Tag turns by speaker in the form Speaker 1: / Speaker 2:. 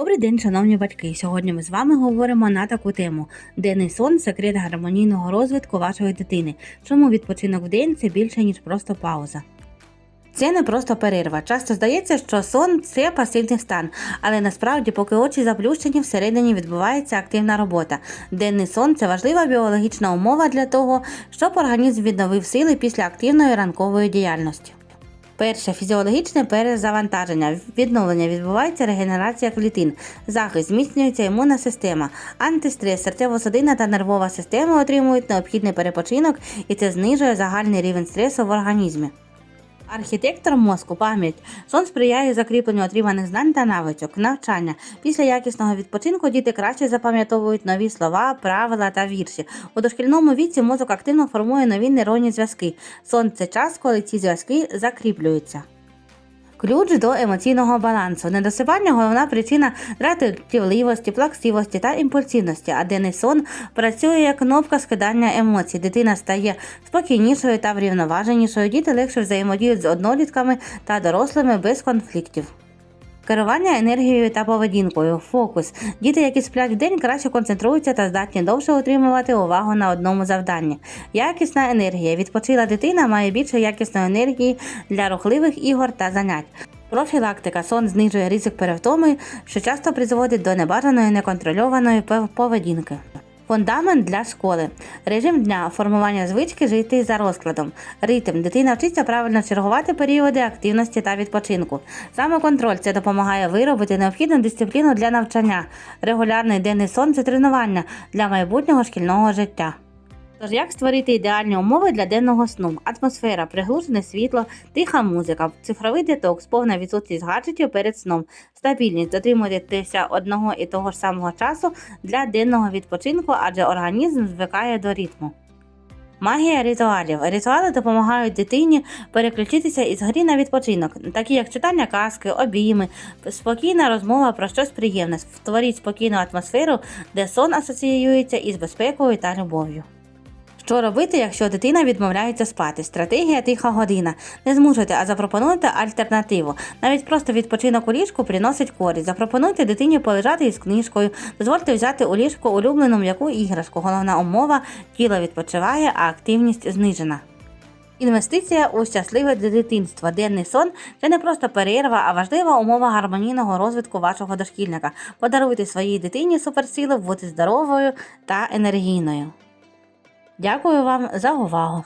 Speaker 1: Добрий день, шановні батьки. Сьогодні ми з вами говоримо на таку тему: денний сон секрет гармонійного розвитку вашої дитини. Чому відпочинок в день це більше ніж просто пауза? Це не просто перерва. Часто здається, що сон це пасивний стан, але насправді, поки очі заплющені, всередині відбувається активна робота. Денний сон це важлива біологічна умова для того, щоб організм відновив сили після активної ранкової діяльності. Перше фізіологічне перезавантаження. Відновлення відбувається регенерація клітин, захист, зміцнюється імунна система, антистрес, серцево-судинна та нервова система отримують необхідний перепочинок, і це знижує загальний рівень стресу в організмі. Архітектор мозку, пам'ять. Сон сприяє закріпленню отриманих знань та навичок, навчання. Після якісного відпочинку діти краще запам'ятовують нові слова, правила та вірші. У дошкільному віці мозок активно формує нові нейронні зв'язки. Сон це час, коли ці зв'язки закріплюються. Ключ до емоційного балансу. Недосипання головна причина дратівливості, плаксивості та імпульсивності, а денний сон працює як кнопка скидання емоцій. Дитина стає спокійнішою та врівноваженішою, діти легше взаємодіють з однолітками та дорослими без конфліктів. Керування енергією та поведінкою, фокус. Діти, які сплять в день, краще концентруються та здатні довше утримувати увагу на одному завданні. Якісна енергія. Відпочила дитина має більше якісної енергії для рухливих ігор та занять. Профілактика сон знижує ризик перевтоми, що часто призводить до небажаної неконтрольованої пов- поведінки. Фундамент для школи. Режим дня формування звички жити за розкладом. Ритм. Дитина вчиться правильно чергувати періоди активності та відпочинку. Самоконтроль це допомагає виробити необхідну дисципліну для навчання. Регулярний денний сон це тренування для майбутнього шкільного життя. Тож як створити ідеальні умови для денного сну? Атмосфера, приглушене світло, тиха музика, цифровий детокс, повна відсутність гаджетів перед сном, стабільність, дотримуйтеся одного і того ж самого часу для денного відпочинку, адже організм звикає до ритму. Магія ритуалів. Ритуали допомагають дитині переключитися із гри на відпочинок, такі як читання казки, обійми, спокійна розмова про щось приємне. Створіть спокійну атмосферу, де сон асоціюється із безпекою та любов'ю. Що робити, якщо дитина відмовляється спати? Стратегія тиха година. Не змушуйте, а запропонуйте альтернативу. Навіть просто відпочинок у ліжку приносить користь. Запропонуйте дитині полежати із книжкою, дозвольте взяти у ліжко улюблену м'яку іграшку. Головна умова тіло відпочиває, а активність знижена. Інвестиція у щасливе дитинство. Денний сон це не просто перерва, а важлива умова гармонійного розвитку вашого дошкільника. Подаруйте своїй дитині суперсилу бути здоровою та енергійною. Дякую вам за увагу!